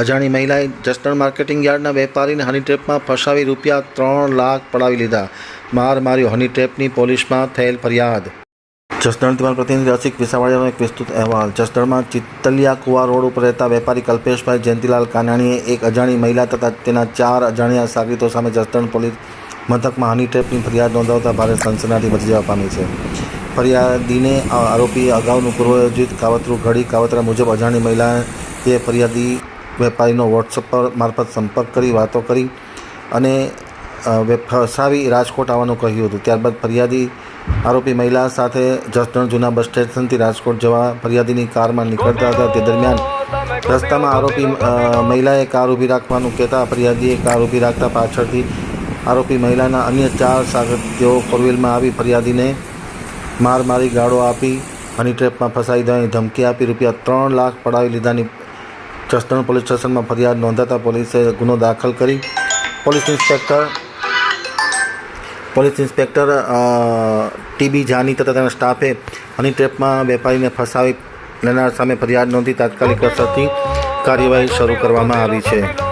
અજાણી મહિલાએ જસદણ માર્કેટિંગ યાર્ડના વેપારીને હની ટ્રેપમાં ફસાવી રૂપિયા ત્રણ લાખ પડાવી લીધા. માર માર્યો હની ટ્રેપની પોલીસમાં થયેલ ફરિયાદ. જસદણ દિવાલ પ્રતિનિધિ રસિક વિસાવાડિયાનો એક વિસ્તૃત અહેવાલ. જસદણમાં ચિત્તલિયા કુવા રોડ ઉપર રહેતા વેપારી કલ્પેશભાઈ જયંતિલાલ કાનાણીએ એક અજાણી મહિલા તથા તેના ચાર અજાણ્યા સાગરીતો સામે જસદણ પોલીસ મથકમાં હની ટ્રેપની ફરિયાદ નોંધાવતા ભારે સનસનાટી મચી જવા પામી છે. ફરિયાદીને આરોપીએ અગાઉનું પૂર્વયોજિત કાવતરું ઘડી કાવતરા મુજબ અજાણી મહિલાએ ફરિયાદી વેપારીનો વોટ્સઅપ પર મારફત સંપર્ક કરી, વાતો કરી અને ફસાવી રાજકોટ આવવાનું કહ્યું હતું. ત્યારબાદ ફરિયાદી આરોપી મહિલા સાથે જસદણ જૂના બસ સ્ટેશનથી રાજકોટ જવા ફરિયાદીની કારમાં નીકળતા હતા. તે દરમિયાન રસ્તામાં આરોપી મહિલાએ કાર ઊભી રાખવાનું કહેતા ફરિયાદીએ કાર ઊભી રાખતા પાછળથી આરોપી મહિલાના અન્ય ચાર સાગતીઓ ફોરવ્હીલમાં આવી ફરિયાદીને માર મારી ગાળો આપી, હની ટ્રેપમાં ફસાઈ દેવાની ધમકી આપી, રૂપિયા ત્રણ લાખ પડાવી લીધાની જસદણ પોલીસ સ્ટેશનમાં ફરિયાદ નોંધાતા પોલીસે ગુનો દાખલ કરી. Police inspector police inspector TB Jani તથા તેના સ્ટાફે હની ટ્રેપમાં વેપારીને ફસાવી લેનાર સામે ફરિયાદ નોંધી તાત્કાલિક અસરથી કાર્યવાહી શરૂ કરવામાં આવી છે.